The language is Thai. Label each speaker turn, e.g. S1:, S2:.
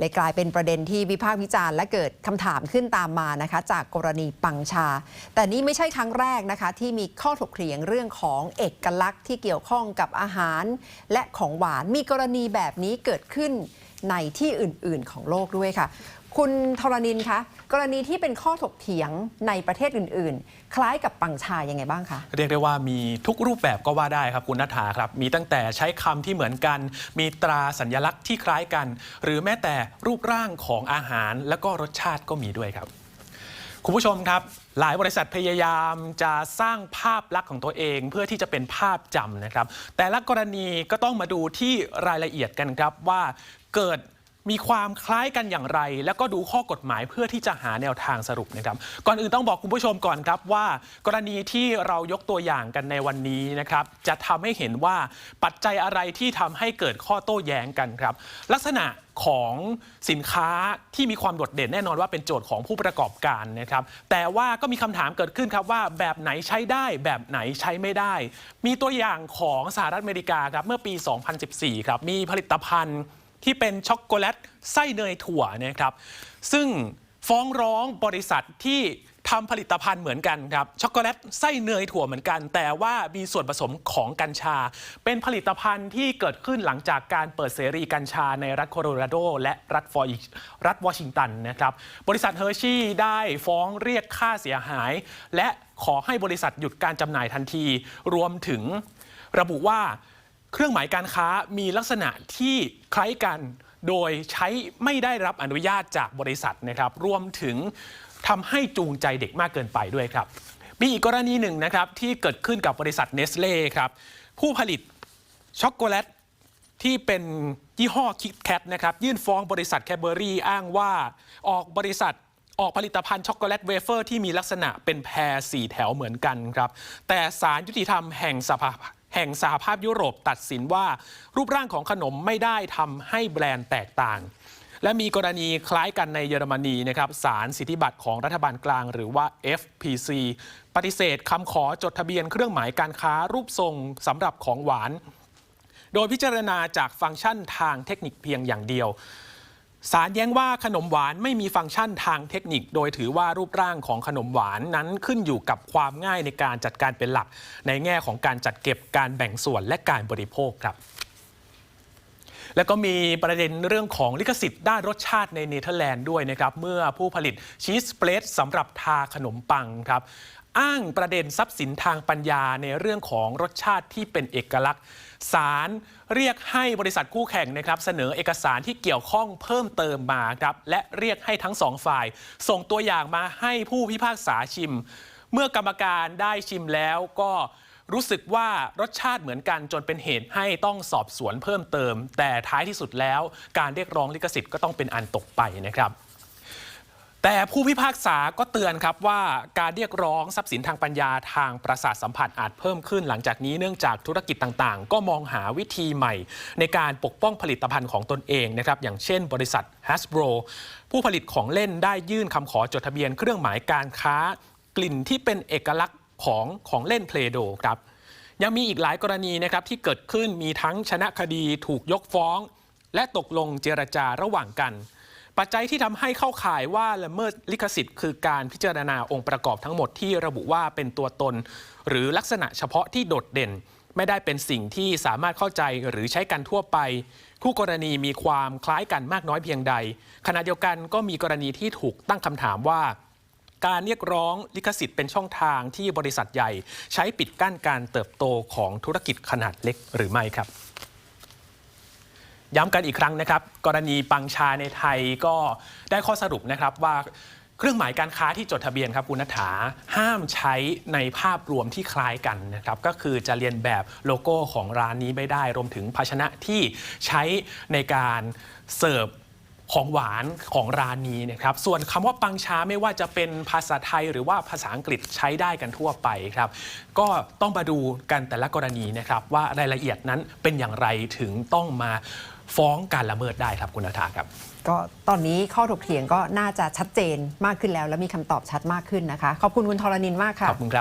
S1: เลยกลายเป็นประเด็นที่วิพากษ์วิจารณ์และเกิดคำถามขึ้นตามมานะคะ จากกรณีปังชา แต่นี่ไม่ใช่ครั้งแรกนะคะ ที่มีข้อถกเถียงเรื่องของเอกลักษณ์ที่เกี่ยวข้องกับอาหาร และของหวานมีกรณีแบบนี้เกิดขึ้นในที่อื่น ๆ ของโลกด้วยค่ะ คุณธรณินคะกรณีที่เป็นข้อถกเถียงในประเทศอื่น ๆ คล้ายกับปังชายังไงบ้างคะ
S2: เรียกได้ว่ามีทุกรูปแบบก็ว่าได้ครับคุณนัฐาครับ มีตั้งแต่ใช้คำที่เหมือนกัน มีตราสัญลักษณ์ที่คล้ายกัน หรือแม้แต่รูปร่างของอาหาร และก็รสชาติก็มีด้วยครับคุณผู้ชมครับ หลายบริษัทพยายามจะสร้างภาพลักษณ์ของตัวเองเพื่อที่จะเป็นภาพจำนะครับ แต่ละกรณีก็ต้องมาดูที่รายละเอียดกันครับว่าเกิด มีความคล้ายกันอย่างไร แล้วก็ดูข้อกฎหมายเพื่อที่จะหาแนวทางสรุปนะครับ ก่อนอื่นต้องบอกคุณผู้ชมก่อนครับว่า กรณีที่เรายกตัวอย่างกันในวันนี้นะครับ จะทำให้เห็นว่าปัจจัยอะไรที่ทำให้เกิดข้อโต้แย้งกันครับ ลักษณะของสินค้าที่มีความโดดเด่นแน่นอนว่าเป็นโจทย์ของผู้ประกอบการนะครับ แต่ว่าก็มีคำถามเกิดขึ้นครับว่าแบบไหนใช้ได้แบบไหนใช้ไม่ได้ มีตัวอย่างของสหรัฐอเมริกาครับเมื่อปี 2014 ครับมีผลิตภัณฑ์ ที่เป็นช็อกโกแลตไส้เนยถั่วนะครับ ซึ่งฟ้องร้องบริษัทที่ทำผลิตภัณฑ์เหมือนกันครับช็อกโกแลตไส้เนยถั่วเหมือนกัน แต่ว่ามีส่วนผสมของกัญชา เป็นผลิตภัณฑ์ที่เกิดขึ้นหลังจากการเปิดเสรีกัญชาในรัฐโคโลราโด และรัฐฟอร์รัฐวอชิงตันนะครับบริษัทเฮอร์ชี่ได้ฟ้องเรียกค่าเสียหาย และขอให้บริษัทหยุดการจำหน่ายทันที รวมถึงระบุว่า เครื่องหมายการค้ามีลักษณะที่คล้ายกัน โดยใช้ไม่ได้รับอนุญาตจากบริษัทนะครับรวมถึงทำให้จูงใจเด็กมากเกินไปด้วยครับมีอีกกรณีหนึ่งนะครับที่เกิดขึ้นกับบริษัทเนสเล่ครับผู้ผลิตช็อกโกแลตที่เป็นยี่ห้อคิกแคทนะครับยื่นฟ้องบริษัทแคเบอรี่อ้างว่าออกบริษัทออกผลิตภัณฑ์ช็อกโกแลตเวเฟอร์ที่มีลักษณะเป็นแพรสี่แถวเหมือนกันครับ แต่ศาลยุติธรรมแห่งสภา แห่งสหภาพยุโรปตัดสินว่า รูปร่างของขนมไม่ได้ทำให้แบรนด์แตกต่าง และมีกรณีคล้ายกันในเยอรมนีนะครับศาลสิทธิบัตรของรัฐบาลกลางหรือว่า FPC ปฏิเสธคำขอจดทะเบียนเครื่องหมายการค้ารูปทรงสำหรับของหวาน โดยพิจารณาจากฟังก์ชันทางเทคนิคเพียงอย่างเดียว สารแย้งว่าขนมหวานไม่มีฟังก์ชันทางเทคนิค โดยถือว่ารูปร่างของขนมหวานนั้นขึ้นอยู่กับความง่ายในการจัดการเป็นหลัก ในแง่ของการจัดเก็บการแบ่งส่วนและการบริโภคครับ แล้วก็มีประเด็นเรื่องของลิขสิทธิ์ด้านรสชาติในเนเธอร์แลนด์ด้วยนะครับ เมื่อผู้ผลิตชีสเปรดสำหรับทาขนมปังครับ อ้างประเด็นทรัพย์สินทางปัญญาในเรื่องของรสชาติที่เป็นเอกลักษณ์ศาลเรียกให้บริษัทคู่แข่งนะครับ เสนอเอกสารที่เกี่ยวข้องเพิ่มเติมมาครับ และเรียกให้ทั้งสองฝ่าย ส่งตัวอย่างมาให้ผู้พิพากษาชิม เมื่อกรรมการได้ชิมแล้วก็รู้สึกว่ารสชาติเหมือนกันจนเป็นเหตุให้ต้องสอบสวนเพิ่มเติม แต่ท้ายที่สุดแล้ว การเรียกร้องลิขสิทธิ์ก็ต้องเป็นอันตกไปนะครับ แต่ผู้พิพากษาก็เตือนครับว่าการเรียกร้องทรัพย์สินทางปัญญาทางประสาทสัมผัสอาจเพิ่มขึ้น หลังจากนี้เนื่องจากธุรกิจต่างๆ ก็มองหาวิธีใหม่ ในการปกป้องผลิตภัณฑ์ของตนเองนะครับอย่างเช่นบริษัท Hasbro ผู้ผลิตของเล่นได้ยื่นคำขอจดทะเบียนเครื่องหมายการค้ากลิ่นที่เป็นเอกลักษณ์ของของเล่นเพลโดครับยังมีอีกหลายกรณีนะครับที่เกิดขึ้นมีทั้งชนะคดีถูกยกฟ้อง และตกลงเจรจาระหว่างกัน ปัจจัยที่ทำให้เข้าข่ายว่าละเมิดลิขสิทธิ์ คือการพิจารณาองค์ประกอบทั้งหมดที่ระบุว่าเป็นตัวตน หรือลักษณะเฉพาะที่โดดเด่น ไม่ได้เป็นสิ่งที่สามารถเข้าใจหรือใช้กันทั่วไป คู่กรณีมีความคล้ายกันมากน้อยเพียงใด ขณะเดียวกันก็มีกรณีที่ถูกตั้งคำถามว่าการเรียกร้องลิขสิทธิ์เป็นช่องทางที่บริษัทใหญ่ ใช้ปิดกั้นการเติบโตของธุรกิจขนาดเล็กหรือไม่ครับ ย้ำกันอีกครั้งนะครับ กรณีปังชาในไทยก็ได้ข้อสรุปนะครับว่าเครื่องหมายการค้าที่จดทะเบียนครับคุณนัฐาห้ามใช้ในภาพรวมที่คล้ายกันนะครับ ก็คือจะเรียนแบบโลโก้ของร้านนี้ไม่ได้ รวมถึงภาชนะที่ใช้ในการเสิร์ฟ ของหวานของร้านนี้นะครับ ส่วนคำว่าปังชาไม่ว่าจะเป็นภาษาไทยหรือว่าภาษาอังกฤษใช้ได้กันทั่วไปครับ ก็ต้องมาดูกันแต่ละกรณีนะครับว่ารายละเอียดนั้นเป็นอย่างไรถึงต้องมาฟ้องการละเมิดได้ครับคุณนาธาครับ
S1: ก็ตอนนี้ข้อถกเถียงก็น่าจะชัดเจนมากขึ้นแล้ว และมีคำตอบชัดมากขึ้นนะคะ ขอบคุณคุณธรณินมากค่ะ
S2: ขอบคุณครับ